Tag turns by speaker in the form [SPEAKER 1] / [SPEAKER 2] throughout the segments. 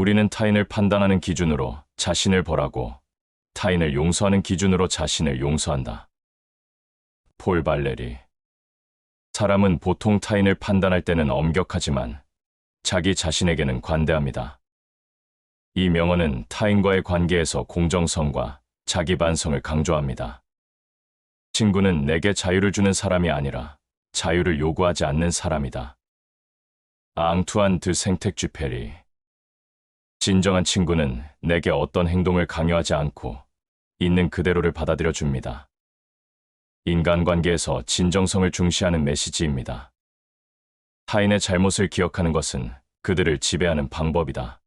[SPEAKER 1] 우리는 타인을 판단하는 기준으로 자신을 벌하고 타인을 용서하는 기준으로 자신을 용서한다. 폴 발레리 사람은 보통 타인을 판단할 때는 엄격하지만 자기 자신에게는 관대합니다. 이 명언은 타인과의 관계에서 공정성과 자기 반성을 강조합니다. 친구는 내게 자유를 주는 사람이 아니라 자유를 요구하지 않는 사람이다. 앙투안 드 생텍쥐페리 진정한 친구는 내게 어떤 행동을 강요하지 않고 있는 그대로를 받아들여 줍니다. 인간관계에서 진정성을 중시하는 메시지입니다. 타인의 잘못을 기억하는 것은 그들을 지배하는 방법이다.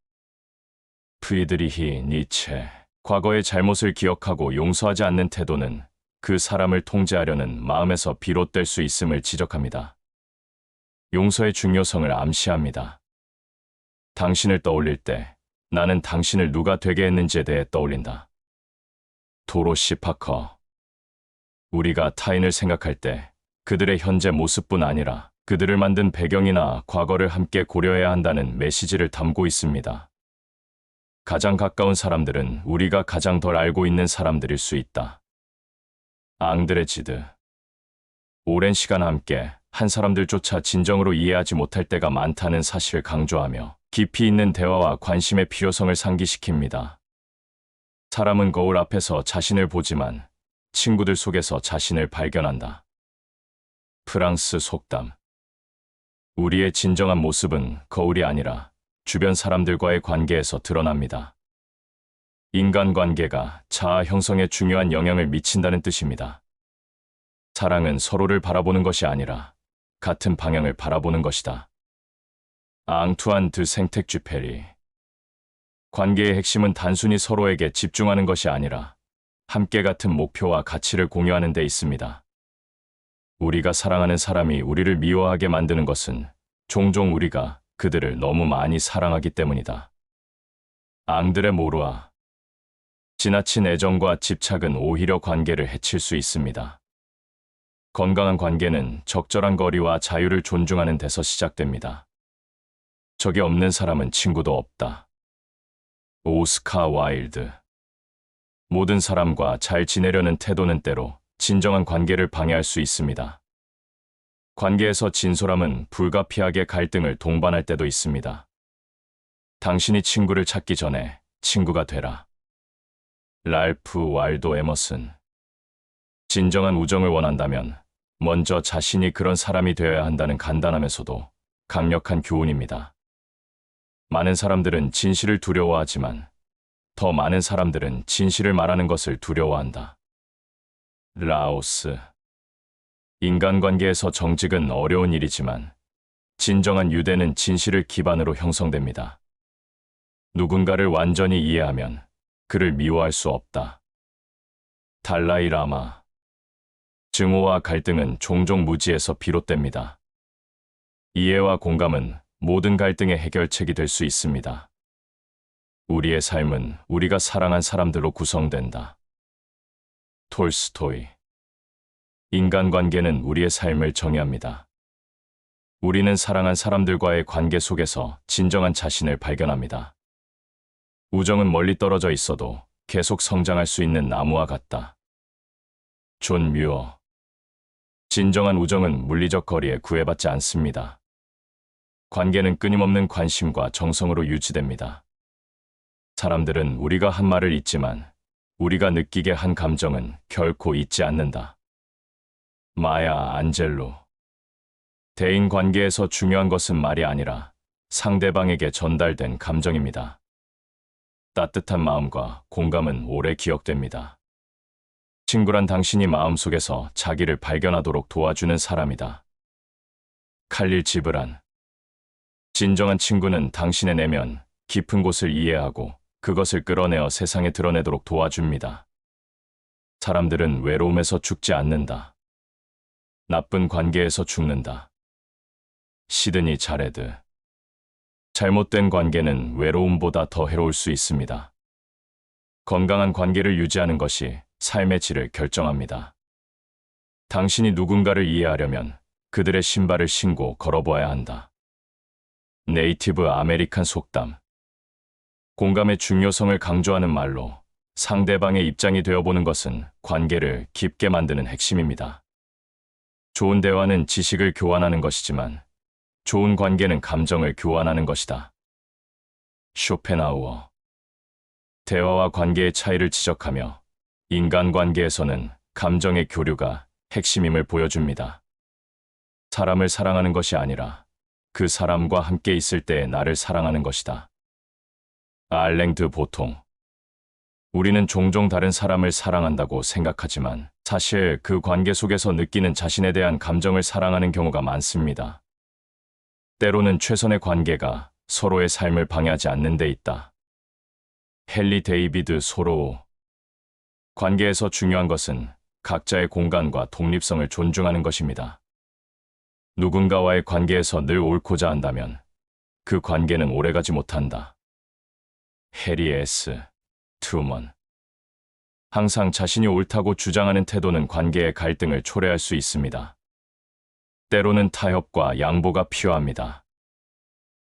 [SPEAKER 1] 프리드리히 니체 과거의 잘못을 기억하고 용서하지 않는 태도는 그 사람을 통제하려는 마음에서 비롯될 수 있음을 지적합니다. 용서의 중요성을 암시합니다. 당신을 떠올릴 때 나는 당신을 누가 되게 했는지에 대해 떠올린다. 도로시 파커 우리가 타인을 생각할 때 그들의 현재 모습뿐 아니라 그들을 만든 배경이나 과거를 함께 고려해야 한다는 메시지를 담고 있습니다. 가장 가까운 사람들은 우리가 가장 덜 알고 있는 사람들일 수 있다. 앙드레지드 오랜 시간 함께 한 사람들조차 진정으로 이해하지 못할 때가 많다는 사실을 강조하며 깊이 있는 대화와 관심의 필요성을 상기시킵니다. 사람은 거울 앞에서 자신을 보지만 친구들 속에서 자신을 발견한다. 프랑스 속담. 우리의 진정한 모습은 거울이 아니라 주변 사람들과의 관계에서 드러납니다. 인간관계가 자아 형성에 중요한 영향을 미친다는 뜻입니다. 사랑은 서로를 바라보는 것이 아니라 같은 방향을 바라보는 것이다. 앙투안 드 생텍 쥐페리 관계의 핵심은 단순히 서로에게 집중하는 것이 아니라 함께 같은 목표와 가치를 공유하는 데 있습니다. 우리가 사랑하는 사람이 우리를 미워하게 만드는 것은 종종 우리가 그들을 너무 많이 사랑하기 때문이다. 앙드레 모루아 지나친 애정과 집착은 오히려 관계를 해칠 수 있습니다. 건강한 관계는 적절한 거리와 자유를 존중하는 데서 시작됩니다. 적이 없는 사람은 친구도 없다. 오스카 와일드 모든 사람과 잘 지내려는 태도는 때로 진정한 관계를 방해할 수 있습니다. 관계에서 진솔함은 불가피하게 갈등을 동반할 때도 있습니다. 당신이 친구를 찾기 전에 친구가 되라. 랄프 왈도 에머슨 진정한 우정을 원한다면 먼저 자신이 그런 사람이 되어야 한다는 간단하면서도 강력한 교훈입니다. 많은 사람들은 진실을 두려워하지만 더 많은 사람들은 진실을 말하는 것을 두려워한다. 라오스 인간관계에서 정직은 어려운 일이지만 진정한 유대는 진실을 기반으로 형성됩니다. 누군가를 완전히 이해하면 그를 미워할 수 없다. 달라이 라마 증오와 갈등은 종종 무지에서 비롯됩니다. 이해와 공감은 모든 갈등의 해결책이 될 수 있습니다. 우리의 삶은 우리가 사랑한 사람들로 구성된다. 톨스토이 인간관계는 우리의 삶을 정의합니다. 우리는 사랑한 사람들과의 관계 속에서 진정한 자신을 발견합니다. 우정은 멀리 떨어져 있어도 계속 성장할 수 있는 나무와 같다. 존 뮤어 진정한 우정은 물리적 거리에 구애받지 않습니다. 관계는 끊임없는 관심과 정성으로 유지됩니다. 사람들은 우리가 한 말을 잊지만 우리가 느끼게 한 감정은 결코 잊지 않는다. 마야 안젤로 대인 관계에서 중요한 것은 말이 아니라 상대방에게 전달된 감정입니다. 따뜻한 마음과 공감은 오래 기억됩니다. 친구란 당신이 마음속에서 자기를 발견하도록 도와주는 사람이다. 칼릴 지브란 진정한 친구는 당신의 내면 깊은 곳을 이해하고 그것을 끌어내어 세상에 드러내도록 도와줍니다. 사람들은 외로움에서 죽지 않는다. 나쁜 관계에서 죽는다. 시드니 자레드 잘못된 관계는 외로움보다 더 해로울 수 있습니다. 건강한 관계를 유지하는 것이 삶의 질을 결정합니다. 당신이 누군가를 이해하려면 그들의 신발을 신고 걸어보아야 한다. 네이티브 아메리칸 속담 공감의 중요성을 강조하는 말로 상대방의 입장이 되어보는 것은 관계를 깊게 만드는 핵심입니다. 좋은 대화는 지식을 교환하는 것이지만 좋은 관계는 감정을 교환하는 것이다. 쇼펜하우어 대화와 관계의 차이를 지적하며 인간관계에서는 감정의 교류가 핵심임을 보여줍니다. 사람을 사랑하는 것이 아니라 그 사람과 함께 있을 때 나를 사랑하는 것이다. 알랭드 보통 우리는 종종 다른 사람을 사랑한다고 생각하지만 사실 그 관계 속에서 느끼는 자신에 대한 감정을 사랑하는 경우가 많습니다. 때로는 최선의 관계가 서로의 삶을 방해하지 않는 데 있다. 헨리 데이비드 소로우 관계에서 중요한 것은 각자의 공간과 독립성을 존중하는 것입니다. 누군가와의 관계에서 늘 옳고자 한다면 그 관계는 오래가지 못한다. 해리 에스 트루먼 항상 자신이 옳다고 주장하는 태도는 관계의 갈등을 초래할 수 있습니다. 때로는 타협과 양보가 필요합니다.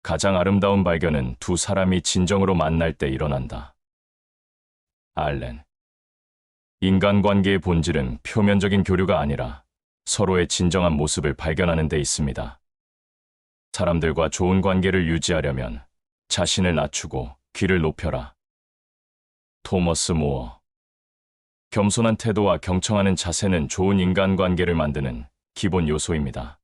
[SPEAKER 1] 가장 아름다운 발견은 두 사람이 진정으로 만날 때 일어난다. 알렌 인간관계의 본질은 표면적인 교류가 아니라 서로의 진정한 모습을 발견하는 데 있습니다. 사람들과 좋은 관계를 유지하려면 자신을 낮추고 귀를 높여라. 토머스 모어 겸손한 태도와 경청하는 자세는 좋은 인간관계를 만드는 기본 요소입니다.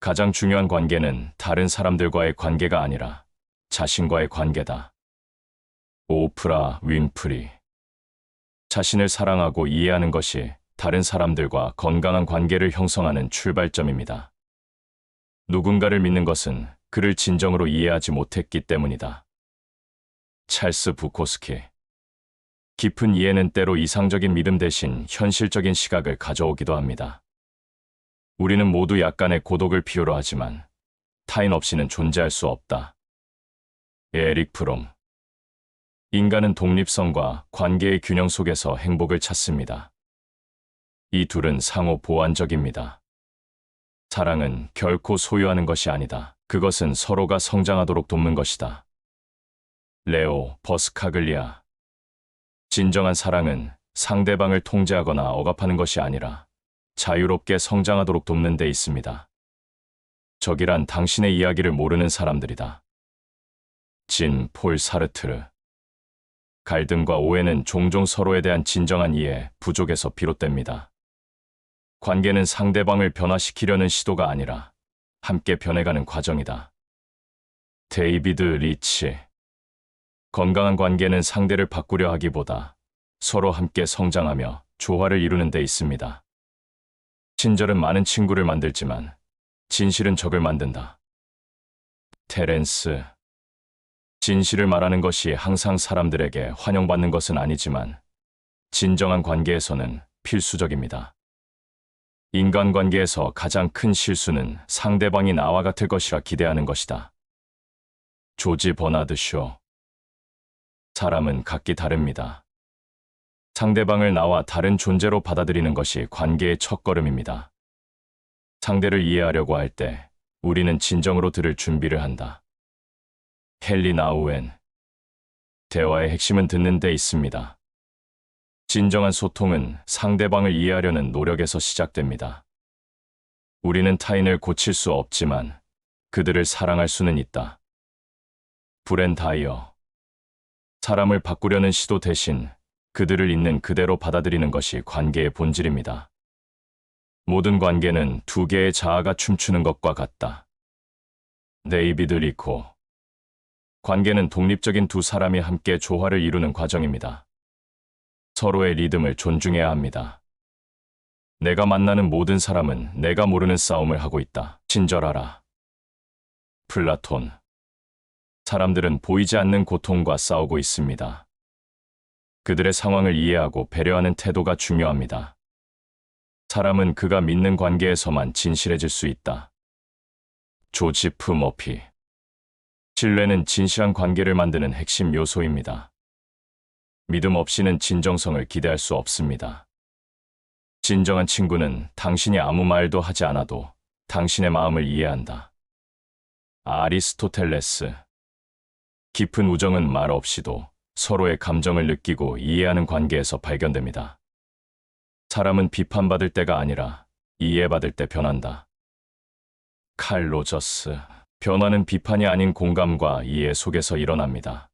[SPEAKER 1] 가장 중요한 관계는 다른 사람들과의 관계가 아니라 자신과의 관계다. 오프라 윈프리 자신을 사랑하고 이해하는 것이 다른 사람들과 건강한 관계를 형성하는 출발점입니다. 누군가를 믿는 것은 그를 진정으로 이해하지 못했기 때문이다. 찰스 부코스키 깊은 이해는 때로 이상적인 믿음 대신 현실적인 시각을 가져오기도 합니다. 우리는 모두 약간의 고독을 필요로 하지만 타인 없이는 존재할 수 없다. 에릭 프롬 인간은 독립성과 관계의 균형 속에서 행복을 찾습니다. 이 둘은 상호 보완적입니다. 사랑은 결코 소유하는 것이 아니다. 그것은 서로가 성장하도록 돕는 것이다. 레오 버스카글리아 진정한 사랑은 상대방을 통제하거나 억압하는 것이 아니라 자유롭게 성장하도록 돕는 데 있습니다. 적이란 당신의 이야기를 모르는 사람들이다. 진 폴 사르트르 갈등과 오해는 종종 서로에 대한 진정한 이해, 부족에서 비롯됩니다. 관계는 상대방을 변화시키려는 시도가 아니라 함께 변해가는 과정이다. 데이비드 리치 건강한 관계는 상대를 바꾸려 하기보다 서로 함께 성장하며 조화를 이루는 데 있습니다. 친절은 많은 친구를 만들지만 진실은 적을 만든다. 테렌스 진실을 말하는 것이 항상 사람들에게 환영받는 것은 아니지만 진정한 관계에서는 필수적입니다. 인간관계에서 가장 큰 실수는 상대방이 나와 같을 것이라 기대하는 것이다. 조지 버나드 쇼 사람은 각기 다릅니다. 상대방을 나와 다른 존재로 받아들이는 것이 관계의 첫걸음입니다. 상대를 이해하려고 할 때 우리는 진정으로 들을 준비를 한다. 헨리 나우엔 대화의 핵심은 듣는 데 있습니다. 진정한 소통은 상대방을 이해하려는 노력에서 시작됩니다. 우리는 타인을 고칠 수 없지만 그들을 사랑할 수는 있다. 브렌 다이어 사람을 바꾸려는 시도 대신 그들을 있는 그대로 받아들이는 것이 관계의 본질입니다. 모든 관계는 두 개의 자아가 춤추는 것과 같다. 네이비드 리코 관계는 독립적인 두 사람이 함께 조화를 이루는 과정입니다. 서로의 리듬을 존중해야 합니다. 내가 만나는 모든 사람은 내가 모르는 싸움을 하고 있다. 친절하라. 플라톤. 사람들은 보이지 않는 고통과 싸우고 있습니다. 그들의 상황을 이해하고 배려하는 태도가 중요합니다. 사람은 그가 믿는 관계에서만 진실해질 수 있다. 조지프 머피. 신뢰는 진실한 관계를 만드는 핵심 요소입니다. 믿음 없이는 진정성을 기대할 수 없습니다. 진정한 친구는 당신이 아무 말도 하지 않아도 당신의 마음을 이해한다. 아리스토텔레스 깊은 우정은 말 없이도 서로의 감정을 느끼고 이해하는 관계에서 발견됩니다. 사람은 비판받을 때가 아니라 이해받을 때 변한다. 칼 로저스. 변화는 비판이 아닌 공감과 이해 속에서 일어납니다.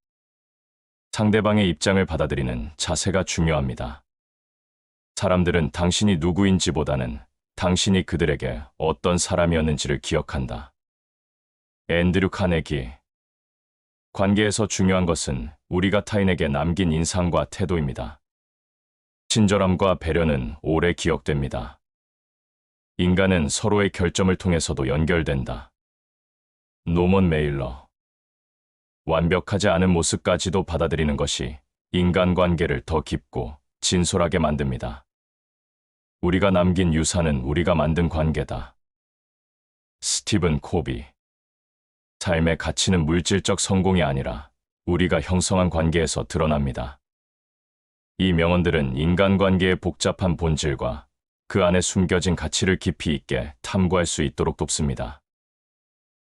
[SPEAKER 1] 상대방의 입장을 받아들이는 자세가 중요합니다. 사람들은 당신이 누구인지보다는 당신이 그들에게 어떤 사람이었는지를 기억한다. 앤드류 카네기. 관계에서 중요한 것은 우리가 타인에게 남긴 인상과 태도입니다. 친절함과 배려는 오래 기억됩니다. 인간은 서로의 결점을 통해서도 연결된다. 노먼 메일러. 완벽하지 않은 모습까지도 받아들이는 것이 인간관계를 더 깊고 진솔하게 만듭니다. 우리가 남긴 유산은 우리가 만든 관계다. 스티븐 코비. 삶의 가치는 물질적 성공이 아니라 우리가 형성한 관계에서 드러납니다. 이 명언들은 인간관계의 복잡한 본질과 그 안에 숨겨진 가치를 깊이 있게 탐구할 수 있도록 돕습니다.